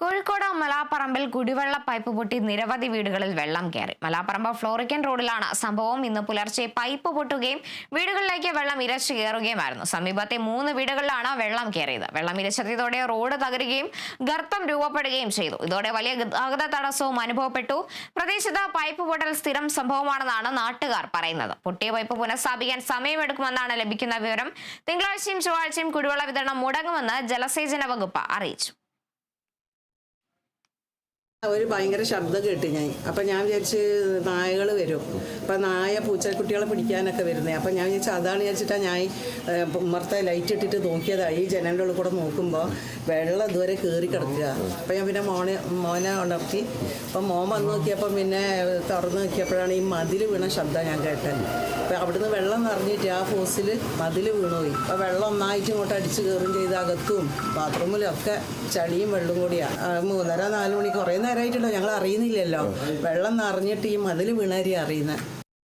കോഴിക്കോട് മലാപ്പറമ്പിൽ കുടിവെള്ള പൈപ്പ് പൊട്ടി നിരവധി വീടുകളിൽ വെള്ളം കയറി. മലാപ്പറമ്പ് ഫ്ലോറിക്കൻ റോഡിലാണ് സംഭവം. ഇന്ന് പുലർച്ചെ പൈപ്പ് പൊട്ടുകയും വീടുകളിലേക്ക് വെള്ളം ഇരച്ചു കയറുകയുമായിരുന്നു. സമീപത്തെ മൂന്ന് വീടുകളിലാണ് വെള്ളം കയറിയത്. വെള്ളം ഇരച്ചെത്തിയതോടെ റോഡ് തകരുകയും ഗർത്തം രൂപപ്പെടുകയും ചെയ്തു. ഇതോടെ വലിയ ഗതാഗത തടസ്സവും അനുഭവപ്പെട്ടു. പ്രദേശത്ത് പൈപ്പ് പൊട്ടൽ സ്ഥിരം സംഭവമാണെന്നാണ് നാട്ടുകാർ പറയുന്നത്. പൊട്ടിയ പൈപ്പ് പുനഃസ്ഥാപിക്കാൻ സമയമെടുക്കുമെന്നാണ് ലഭിക്കുന്ന വിവരം. തിങ്കളാഴ്ചയും ചൊവ്വാഴ്ചയും കുടിവെള്ള വിതരണം മുടങ്ങുമെന്ന് ജലസേചന വകുപ്പ് അറിയിച്ചു. ഒരു ഭയങ്കര ശബ്ദം കേട്ട് ഞാൻ. അപ്പം ഞാൻ വിചാരിച്ച് നായകൾ വരും. അപ്പം നായ പൂച്ചക്കുട്ടികളെ പിടിക്കാനൊക്കെ വരുന്നത് അപ്പം ഞാൻ വിചാരിച്ചു അതാണ് വിചാരിച്ചിട്ടാണ് ഞാൻ ഉമ്മർത്തെ ലൈറ്റ് ഇട്ടിട്ട് നോക്കിയതാണ് ഈ ജനലിന്റെ ഉള്ളിൽ കൂടെ നോക്കുമ്പോൾ വെള്ളം ഇതുവരെ കയറി കിടക്കുക. അപ്പം ഞാൻ പിന്നെ മോനെ മോനെ ഉണർത്തി. അപ്പം മോൻ വന്ന് നോക്കിയപ്പം പിന്നെ തുറന്ന് നോക്കിയപ്പോഴാണ് ഈ മതിൽ വീണ ശബ്ദം ഞാൻ കേട്ടത്. അപ്പം അവിടുന്ന് വെള്ളം നിറഞ്ഞിട്ട് ആ ഫോസിൽ മതിൽ വീണുപോയി. അപ്പം വെള്ളം ഒന്നായിട്ട് ഇങ്ങോട്ട് അടിച്ച് കയറും ചെയ്ത് അകത്തും ബാത്റൂമിലും ഒക്കെ ചളിയും വെള്ളം കൂടിയാണ് മൂന്നര നാല് മണി കുറേ നേരമായിട്ടുണ്ടോ ഞങ്ങൾ അറിയുന്നില്ലല്ലോ. വെള്ളം നിറഞ്ഞിട്ട് ഈ മതിൽ വീണാരി അറിയുന്നത്